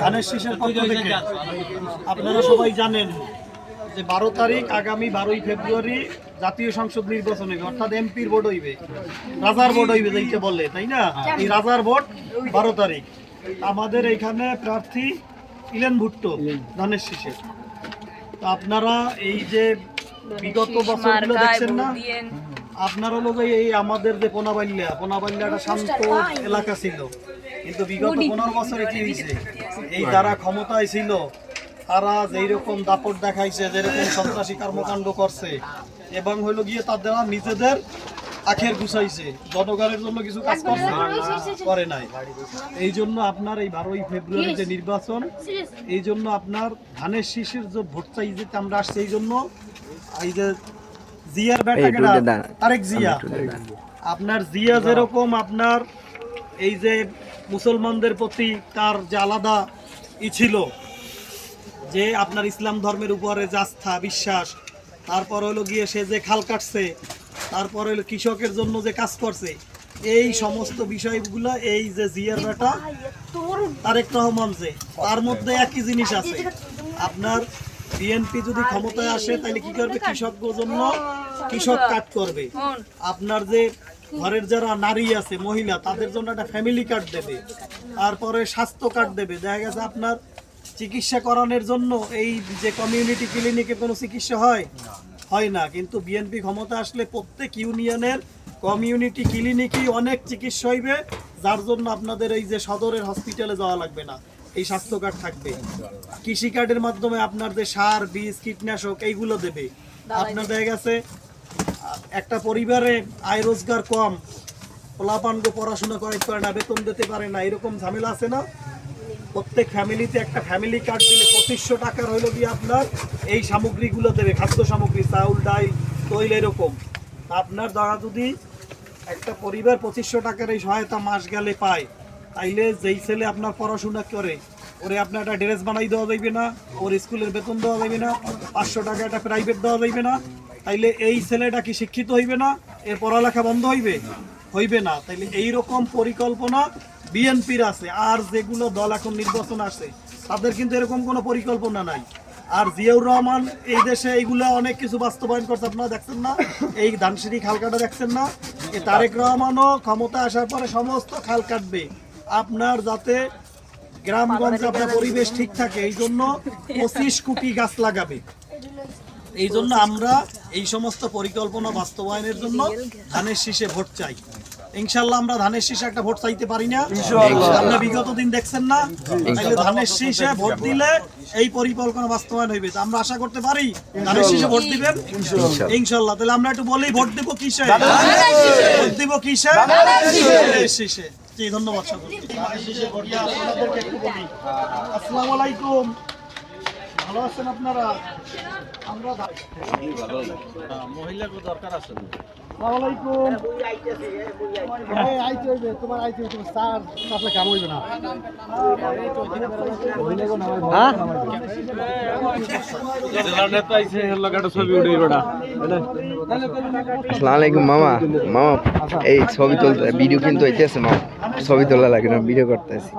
ধানের শীষের পক্ষ থেকে। আপনারা সবাই জানেন যে বারো তারিখ আগামী বারোই ফেব্রুয়ারি জাতীয় সংসদ নির্বাচন হইবে অর্থাৎ এমপির ভোট হইবে। রাজার ভোট হইবে যেটা বলে তাই না? এই রাজার ভোট বারো তারিখ। আমাদের এখানে প্রার্থী ইলেন ভুট্টো ধানের শীষে তো আপনারা এই যে বিগত বছরগুলো দেখছেন না আপনার হলো এই আমাদের যে পোনাবাল্যা পোনাবাল্যা একটা শান্ত এলাকা ছিল। কিন্তু বিগত পনেরো বছরে কি হয়েছে? এই যারা ক্ষমতায় ছিল তারা যেই রকম দাপট দেখাইছে যেরকম সন্ত্রাসী কর্মকাণ্ড করছে এবং হইল গিয়ে তারা নিজেদের আখের গুছাইছে জনগণের জন্য কিছু কাজ করছে করে নাই। এই জন্য আপনার এই বারোই ফেব্রুয়ারি যে নির্বাচন এই জন্য আপনার ধানের শীষের যে ভোট চাই যে আমরা আসছে এই জন্য এই যে জিয়ার ব্যাটাকে তারেক জিয়া। আপনার জিয়া যেরকম আপনার এই যে মুসলমানদের প্রতি তার যে আলাদা ই ছিল যে আপনার ইসলাম ধর্মের উপরে যে আস্থা বিশ্বাস তারপর হলো গিয়ে সে যে খাল কাটছে তারপর হলো কৃষকের জন্য যে কাজ করছে এই সমস্ত বিষয়গুলো এই যে জিয়ার বেটা তারেক রহমান যে তার মধ্যে একই জিনিস আছে। আপনার বিএনপি যদি ক্ষমতায় আসে তাহলে কি করবে? কৃষকদের জন্য কৃষক কাট করবে। আপনার যে ঘরের যারা নারী আছে মহিলা তাদের জন্য একটা ফ্যামিলি কার্ড দেবে। তারপরে স্বাস্থ্য কার্ড দেবে। দেখা গেছে আপনার চিকিৎসা করানোর জন্য এই যে কমিউনিটি ক্লিনিকে কোনো চিকিৎসা হয়? হয় না। কিন্তু বিএনপি ক্ষমতা আসলে প্রত্যেক ইউনিয়নের কমিউনিটি ক্লিনিকই অনেক চিকিৎসা হইবে যার জন্য আপনাদের এই যে সদরের হসপিটালে যাওয়া লাগবে না। এই স্বাস্থ্য কার্ড থাকবে। কৃষি কার্ডের মাধ্যমে আপনার যে সার বীজ কীটনাশক এইগুলো দেবে। আপনার দেখা গেছে একটা পরিবারে আয় রোজগার কম পোলাপানগো পড়াশোনা করে পারে না বেতন দিতে পারে না, এরকম ঝামেলা আছে না? প্রত্যেক ফ্যামিলিতে একটা ফ্যামিলি কার্ড দিলে পঁচিশশো টাকার হইল গিয়ে আপনার, এই সামগ্রীগুলো দেবে, খাদ্য সামগ্রী, চাউল ডাল তৈল এরকম। আপনার দ্বারা যদি একটা পরিবার পঁচিশশো টাকার এই সহায়তা মাস গেলে পায়, তাইলে যেই ছেলে আপনার পড়াশোনা করে, ওরে আপনার একটা ড্রেস বানাই দেওয়া যাইবে না, ওর স্কুলের বেতন দেওয়া যাবে না, পাঁচশো টাকা একটা প্রাইভেট দেওয়া যাইবে না তাইলে এই ছেলেটা কি শিক্ষিত হইবে না? এর পড়ালেখা বন্ধ হইবে? হইবে না। তাইলে এই রকম পরিকল্পনা বিএনপির আছে। আর যেগুলো দল এখন নির্বাচন আসে তাদের কিন্তু এরকম কোনো পরিকল্পনা নাই। আর জিয়াউর রহমান এই দেশে এইগুলো অনেক কিছু বাস্তবায়ন করছে, আপনারা দেখছেন না? এই ধানসিঁড়ি খালকাটা দেখছেন না? তারেক রহমানও ক্ষমতা আসার পরে সমস্ত খাল কাটবে। আপনার যাতে গ্রামগঞ্জে, আপনার পরিবেশ ঠিক থাকে এই জন্য পঁচিশ কোটি গাছ লাগাবে। এই জন্য আমরা এই সমস্ত পরিকল্পনা বাস্তবায়নের জন্য ধানের শীষে ভোট চাই। ইনশাল্লাহ আমরা ধানের শীষে একটা ভোট চাইতে পারি না। আপনি বিগত দিন দেখছেন না? তাহলে ধানের শীষে ভোট দিলে এই পরিকল্পনা বাস্তবায়ন হইবে। তা আমরা আশা করতে পারি ধানের শীষে ভোট দিবেন। ইনশাল্লাহ তাহলে আমরা একটু বলি ভোট দিব কিসে? ভোট দিব কিসে? ধানের শীষে। জি ধন্যবাদ সকলকে। ধানের শীষে ভোট দেওয়া। আপনাদেরকে একটু বলি। আসসালামু আলাইকুম। ভালো আছেন আপনারা? আমরা মহিলাকে দরকার আছে আসসালামু আলাইকুম এই আইতে হইবে তোমার আইতে হইবে তোমার স্যার আসলে কাম হইবে না। নেতা ছবি উঠে বেটা আসসালামু আলাইকুম মামা। মামা এই ছবি তুলতে ভিডিও কিন্তু হইতেছে মামা। ছবি তোলা লাগে না ভিডিও করতেছি।